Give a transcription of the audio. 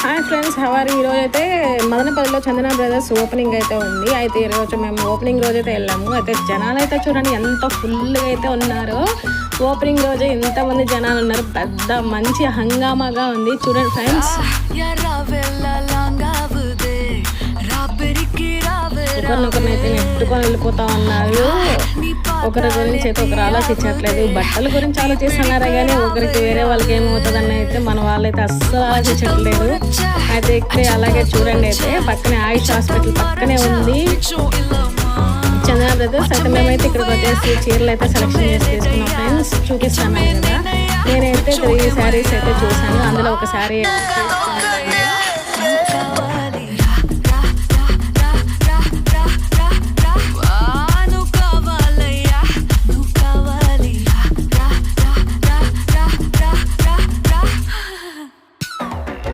Hi friends హవారి ఈరోజు అయితే మదనపల్లిలో చందన బ్రదర్స్ ఓపెనింగ్ అయితే ఉంది. అయితే ఈరోజు మేము ఓపెనింగ్ రోజు అయితే వెళ్ళాము. అయితే జనాలు అయితే చూడండి ఎంత ఫుల్గా అయితే ఉన్నారు. ఓపెనింగ్ రోజు ఎంతమంది జనాలు ఉన్నారు. పెద్ద మంచి హంగామాగా ఉంది. చూడండి ఫ్రెండ్స్ ఒకరినొకరినైతే అయితే నెట్టుకొని వెళ్ళిపోతా ఉన్నారు. ఒకరి గురించి అయితే ఒకరు ఆలోచించట్లేదు. బట్టల గురించి ఆలోచిస్తున్నారా కానీ ఒకరికి వేరే వాళ్ళకి ఏమవుతుందని అయితే మన వాళ్ళైతే అస్సలు ఆలోచించట్లేదు. అయితే ఇక్కడ అలాగే చూడండి అయితే పక్కనే ఆయుష్ హాస్పిటల్ పక్కనే ఉంది. చందన బ్రదర్స్ అయితే మేమైతే ఇక్కడికి వచ్చేసి చీరలు అయితే సెలెక్షన్ చేసి తీసుకున్నాం. ఫ్రెండ్స్ చూపిస్తాను కదా నేనైతే త్రీ శారీస్ అయితే చూసాను అందులో ఒక శారీ